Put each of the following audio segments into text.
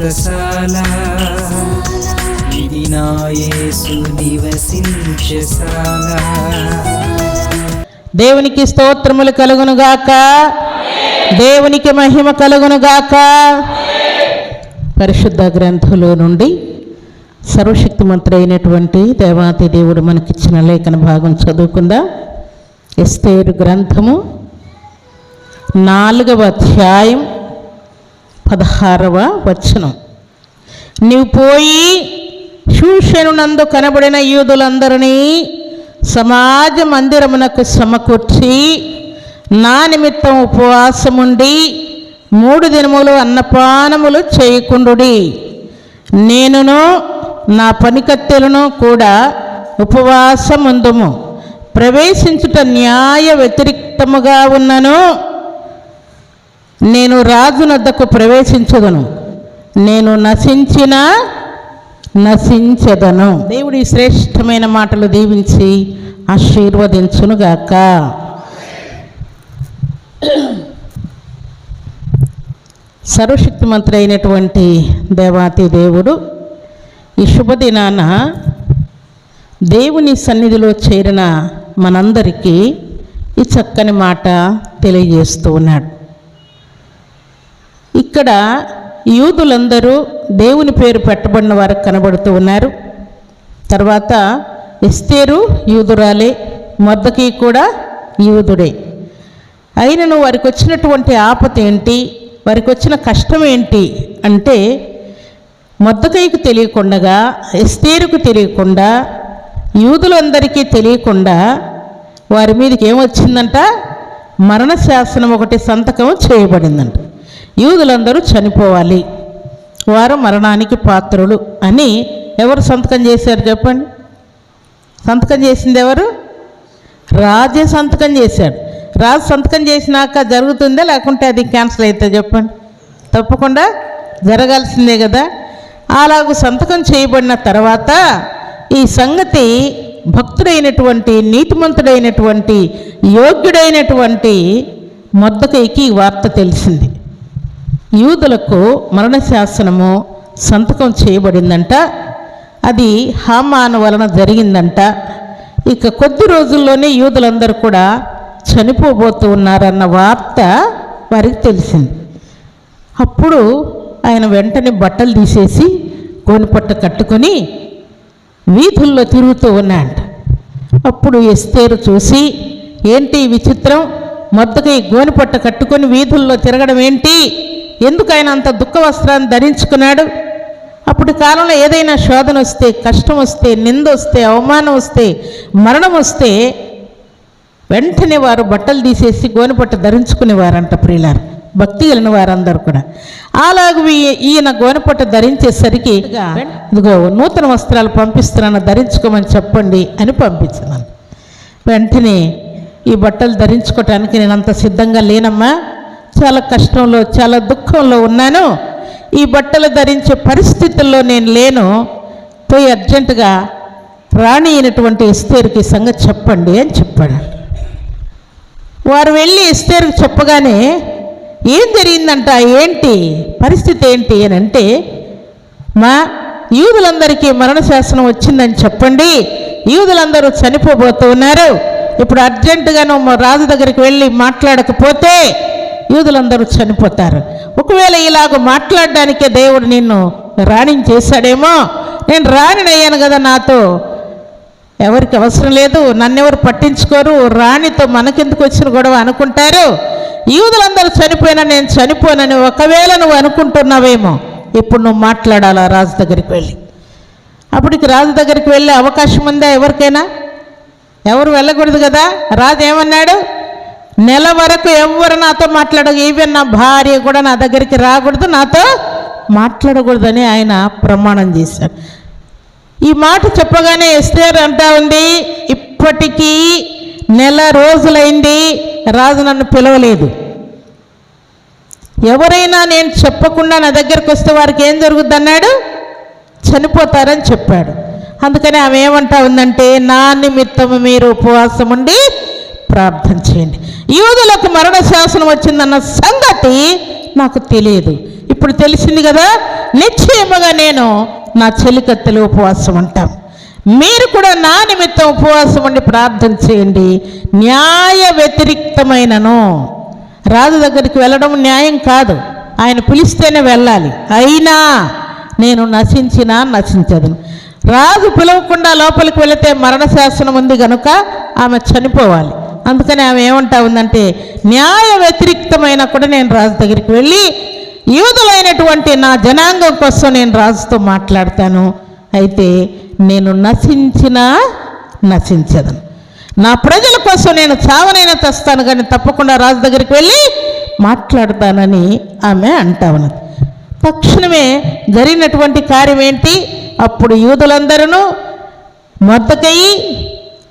వ్రతశాల ఇది నా యేసు నివసించశాల దేవునికి స్తోత్రములు కలుగునుగాక. దేవునికి మహిమ కలుగునుగాక. పరిశుద్ధ గ్రంథంలో నుండి సర్వశక్తిమంతుడు అయినటువంటి దేవాతి దేవుడు మనకిచ్చిన లేఖన భాగం చదువుకుందా? ఎస్తేరు గ్రంథము నాలుగవ అధ్యాయం పదహారవ వచనం. నీవు పోయి శూషణునందు కనబడిన యూదులందరినీ సమాజ మందిరమునకు సమకూర్చి నా నిమిత్తం ఉపవాసముండి మూడు దినములు అన్నపానములు చేయకుండుడి. నేనును నా పనికత్తెలను కూడా ఉపవాసముందుము. ప్రవేశించుట న్యాయ వ్యతిరిక్తముగా ఉన్నను. నేను రాజునద్దకు ప్రవేశించదను. నేను నశించిన నశించదను. దేవుడి శ్రేష్టమైన మాటలు దీవించి ఆశీర్వదించునుగాక. సర్వశక్తిమంతుడు అయినటువంటి దేవాతి దేవుడు ఈ శుభదినాన దేవుని సన్నిధిలో చేరిన మనందరికీ ఈ చక్కని మాట తెలియజేస్తూ ఉన్నాడు. ఇక్కడ యూదులందరూ దేవుని పేరు పెట్టబడిన వారు కనబడుతూ ఉన్నారు. తర్వాత ఎస్తేరు యూదురాలే మొద్దకి కూడా యూదుడే. అయినను వారికి వచ్చినటువంటి ఆపత ఏంటి? వారికి వచ్చిన కష్టం ఏంటి? అంటే మొద్దకైకి తెలియకుండగా ఎస్తేరుకు తెలియకుండా యూదులందరికీ తెలియకుండా వారి మీదకి ఏమొచ్చిందంట? మరణ శాసనం ఒకటి సంతకం చేయబడిందంట. యూదులందరూ చనిపోవాలి. వారు మరణానికి పాత్రులు అని ఎవరు సంతకం చేశారు చెప్పండి? సంతకం చేసింది ఎవరు? రాజే సంతకం చేశాడు. రాజు సంతకం చేసినాక జరుగుతుందా లేకుంటే అది క్యాన్సిల్ అవుతుందా చెప్పండి? తప్పకుండా జరగాల్సిందే కదా. అలాగూ సంతకం చేయబడిన తర్వాత ఈ సంగతి భక్తుడైనటువంటి నీతిమంతుడైనటువంటి యోగ్యుడైనటువంటి మొద్దకైకి వార్త తెలిసింది. యూదులకు మరణశాసనము సంతకం చేయబడిందంట. అది హామాను వలన జరిగిందంట. ఇక కొద్ది రోజుల్లోనే యూదులందరూ కూడా చనిపోబోతూ ఉన్నారన్న వార్త వారికి తెలిసింది. అప్పుడు ఆయన వెంటనే బట్టలు తీసేసి గోనిపట్ట కట్టుకొని వీధుల్లో తిరుగుతూ ఉన్నాయంట అప్పుడు ఎస్తేరు చూసి ఏంటి విచిత్రం? విచిత్రం ఈ గోనిపట్ట కట్టుకొని వీధుల్లో తిరగడం ఏంటి ఎందుకు ఆయన అంత దుఃఖ వస్త్రాన్ని ధరించుకున్నాడు? అప్పుడు కాలంలో ఏదైనా శోధన వస్తే కష్టం వస్తే నింద వస్తే అవమానం వస్తే మరణం వస్తే వెంటనే వారు బట్టలు తీసేసి గోనెపట్ట ధరించుకునేవారంట ప్రియులారు. భక్తి కలిగిన వారందరూ కూడా. అలాగ ఈయన గోనెపట్ట ధరించేసరికి ఇదిగో నూతన వస్త్రాలు పంపిస్తున్నాను ధరించుకోమని చెప్పండి అని పంపించినాను వెంటనే ఈ బట్టలు ధరించుకోవటానికి నేను అంత సిద్ధంగా లేనమ్మా. చాలా కష్టంలో చాలా దుఃఖంలో ఉన్నాను. ఈ బట్టలు ధరించే పరిస్థితుల్లో నేను లేను. పోయి అర్జెంటుగా రాణి అయినటువంటి ఎస్తేరుకి సంగతి చెప్పండి అని చెప్పాడు. వారు వెళ్ళి ఎస్తేరుకు చెప్పగానే ఏం జరిగిందంట? ఏంటి? పరిస్థితి ఏంటి? అని అంటే మా యూదులందరికీ మరణశాసనం వచ్చిందని చెప్పండి. యూదులందరూ చనిపోబోతూ ఉన్నారు. ఇప్పుడు అర్జెంటుగా నువ్వు మా రాజు దగ్గరికి వెళ్ళి మాట్లాడకపోతే యూదులందరూ చనిపోతారు. ఒకవేళ ఇలాగ మాట్లాడడానికే దేవుడు నిన్ను రాణించేశాడేమో నేను రాణినయ్యాను కదా నాతో. ఎవరికి అవసరం లేదు నన్నెవరు పట్టించుకోరు రాణితో మనకెందుకు వచ్చిన గొడవ అనుకుంటారు? యూదులందరూ చనిపోయినా నేను చనిపోనని ఒకవేళ నువ్వు అనుకుంటున్నావేమో ఇప్పుడు నువ్వు మాట్లాడాలా రాజు దగ్గరికి వెళ్ళి? అప్పటికి రాజు దగ్గరికి వెళ్ళే అవకాశం ఉందా ఎవరికైనా? ఎవరు వెళ్ళకూడదు కదా? రాజు ఏమన్నాడు? నెల వరకు ఎవరు నాతో మాట్లాడదు ఈవెన్ నా భార్య కూడా నా దగ్గరికి రాకూడదు నాతో మాట్లాడకూడదని ఆయన ప్రమాణం చేశాడు ఈ మాట చెప్పగానే ఎస్టేర్ అంటా ఉంది ఇప్పటికీ నెల రోజులైంది రాజు నన్ను పిలవలేదు. ఎవరైనా నేను చెప్పకుండా నా దగ్గరికి వస్తే వారికి ఏం జరుగుద్ది అన్నాడు చనిపోతారని చెప్పాడు. అందుకని ఆమె ఏమంటా ఉందంటే నా నిమిత్తము మీరు ఉపవాసం ఉండి ప్రార్థన చేయండి. యూదులకు మరణ శాసనం వచ్చిందన్న సంగతి నాకు తెలియదు. ఇప్పుడు తెలిసింది కదా నిశ్చయముగా నేను నా చెలికత్తెలు ఉపవాసం ఉంటాం. మీరు కూడా నా నిమిత్తం ఉపవాసం ఉండి ప్రార్థన చేయండి. న్యాయ వ్యతిరిక్తమైనను. రాజు దగ్గరికి వెళ్ళడం న్యాయం కాదు. ఆయన పిలిస్తేనే వెళ్ళాలి. అయినా నేను నశించినా నశించదును రాజు పిలవకుండా లోపలికి వెళితే మరణశాసనం ఉంది కనుక ఆమె చనిపోవాలి. అందుకని ఆమె ఏమంటా ఉందంటే న్యాయ వ్యతిరిక్తమైన కూడా నేను రాజు దగ్గరికి వెళ్ళి యూదులైనటువంటి నా జనాంగం కోసం నేను రాజుతో మాట్లాడతాను. అయితే నేను నశించినా నశించదను నా ప్రజల కోసం నేను చావనైనా తెస్తాను కానీ తప్పకుండా రాజు దగ్గరికి వెళ్ళి మాట్లాడతానని ఆమె అంటా ఉన్నది. తక్షణమే జరిగినటువంటి కార్యం ఏంటి? అప్పుడు యూదులందరూ మొద్దకయి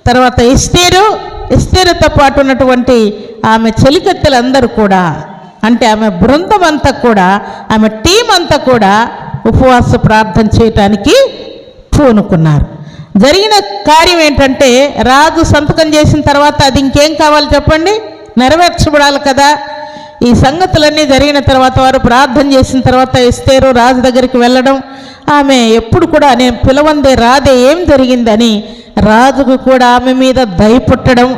తర్వాత ఇస్తేరు ఎస్తేరతో పాటు ఉన్నటువంటి ఆమె చెలికత్తెలందరూ కూడా అంటే ఆమె బృందం అంతా కూడా ఆమె టీం అంతా కూడా ఉపవాస ప్రార్థన చేయటానికి పూనుకున్నారు. జరిగిన కార్యం ఏంటంటే రాజు సంతకం చేసిన తర్వాత అది ఇంకేం కావాలి చెప్పండి? నెరవేర్చబడాలి కదా. ఈ సంగతులన్నీ జరిగిన తర్వాత వారు ప్రార్థన చేసిన తర్వాత ఎస్తేరు రాజు దగ్గరికి వెళ్ళడం ఆమె ఎప్పుడు కూడా నేను పిలవందే రాదే ఏం జరిగిందని రాజుకు కూడా ఆమె మీద దయ పుట్టడం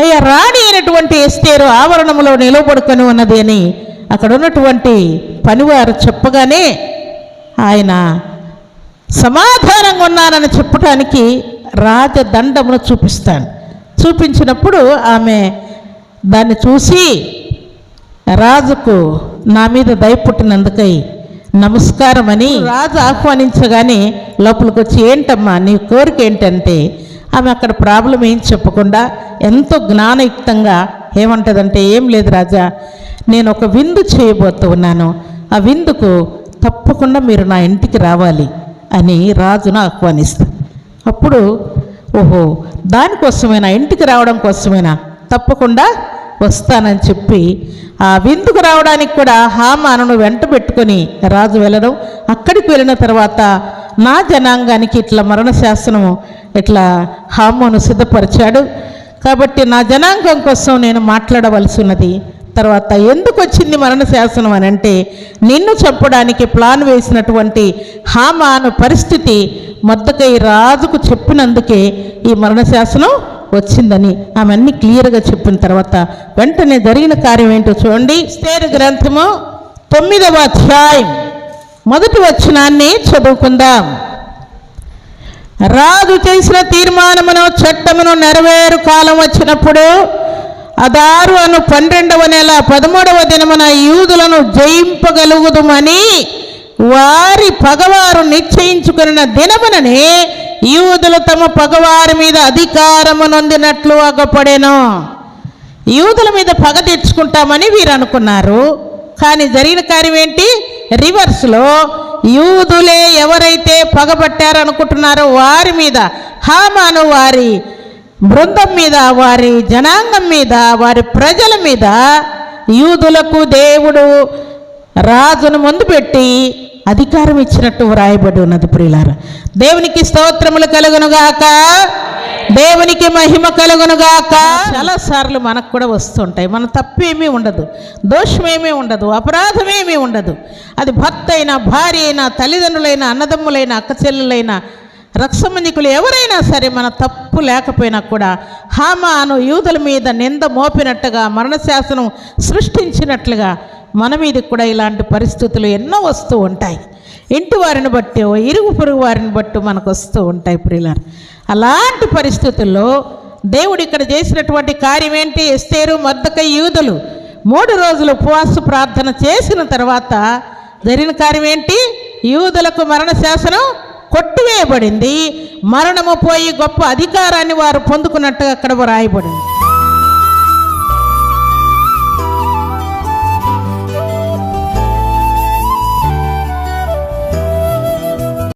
అయ్యా రాణి అయినటువంటి ఎస్తేరు ఆవరణంలో నిలబడుకొని ఉన్నది అని అక్కడ ఉన్నటువంటి పనివారు చెప్పగానే ఆయన సమాధానంగా ఉన్నానని చెప్పటానికి రాజదండమును చూపిస్తాను. చూపించినప్పుడు ఆమె దాన్ని చూసి రాజుకు నా మీద దయ పుట్టినందుకై నమస్కారం అని రాజు ఆహ్వానించగానే లోపలికి వచ్చి ఏంటమ్మా నీ కోరిక ఏంటంటే ఆమె అక్కడ ప్రాబ్లం ఏం చెప్పకుండా ఎంతో జ్ఞానయుక్తంగా ఏమంటదంటే ఏం లేదు రాజా నేను ఒక విందు చేయబోతూ ఉన్నాను. ఆ విందుకు తప్పకుండా మీరు నా ఇంటికి రావాలి అని రాజును ఆహ్వానిస్తాను అప్పుడు ఓహో దానికోసమేనా? ఇంటికి రావడం కోసమేనా? తప్పకుండా వస్తానని చెప్పి ఆ విందుకు రావడానికి కూడా హామానను వెంట పెట్టుకొని రాజు వెళ్ళడం అక్కడికి వెళ్ళిన తర్వాత నా జనాంగానికి ఇట్లా మరణ శాసనము ఇట్లా హామాను సిద్ధపరిచాడు. కాబట్టి నా జనాంగం కోసం నేను మాట్లాడవలసి ఉన్నది. తర్వాత ఎందుకు వచ్చింది మరణ శాసనం అని అంటే నిన్ను చంపడానికి ప్లాన్ వేసినటువంటి హామాను పరిస్థితి మొద్దకై రాజుకు చెప్పినందుకే ఈ మరణ శాసనం వచ్చిందని ఆమె అన్ని క్లియర్గా చెప్పిన తర్వాత వెంటనే జరిగిన కార్యం ఏంటో చూడండి. స్తేరు గ్రంథము తొమ్మిదవ అధ్యాయం. మొదటి వచనాన్ని చదువుకుందాం. రాజు చేసిన తీర్మానమును చట్టమును నెరవేరు కాలం వచ్చినప్పుడు అదారు అను పన్నెండవ నెల పదమూడవ దినమున యూదులను జయింపగలుగుదుమని వారి పగవారు నిశ్చయించుకున్న దినముననే యూదులు తమ పగవారి మీద అధికారము నొందినట్లు అగపడెను. యూదుల మీద పగ తెచ్చుకుంటామని వీరు అనుకున్నారు కానీ జరిగిన కార్యం ఏంటి? రివర్స్లో యూదులే ఎవరైతే పగబట్టారనుకుంటున్నారో వారి మీద హామాను వారి బృందం మీద వారి జనాంగం మీద వారి ప్రజల మీద యూదులకు దేవుడు రాజును ముందు పెట్టి అధికారం ఇచ్చినట్టు వ్రాయబడి ఉన్నది ప్రియులారా. దేవునికి స్తోత్రములు కలుగునుగాక. దేవునికి మహిమ కలుగునుగాక. చాలాసార్లు మనకు కూడా వస్తుంటాయి. మన తప్పేమీ ఉండదు. దోషమేమీ ఉండదు. అపరాధమేమీ ఉండదు. అది భర్త అయినా భార్య అయినా తల్లిదండ్రులైన అన్నదమ్ములైన అక్కచెల్లెలైన రక్షమందికులు ఎవరైనా సరే మన తప్పు లేకపోయినా కూడా హామాను యూదుల మీద నింద మోపినట్టుగా మరణశాసనం సృష్టించినట్లుగా మన మీదకి కూడా ఇలాంటి పరిస్థితులు ఎన్నో వస్తూ ఉంటాయి. ఇంటి వారిని బట్టి ఇరుగు పొరుగు వారిని బట్టి మనకు వస్తూ ఉంటాయి ప్రియులారు. అలాంటి పరిస్థితుల్లో దేవుడు ఇక్కడ చేసినటువంటి కార్యం ఏంటి? ఎస్తేరు మద్దక యూదులు. మూడు రోజులు ఉపవాస ప్రార్థన చేసిన తర్వాత జరిగిన కార్యం ఏంటి? యూదులకు మరణ శాసనం కొట్టివేయబడింది. మరణము పోయి గొప్ప అధికారాన్ని వారు పొందుకున్నట్టుగా అక్కడ రాయబడింది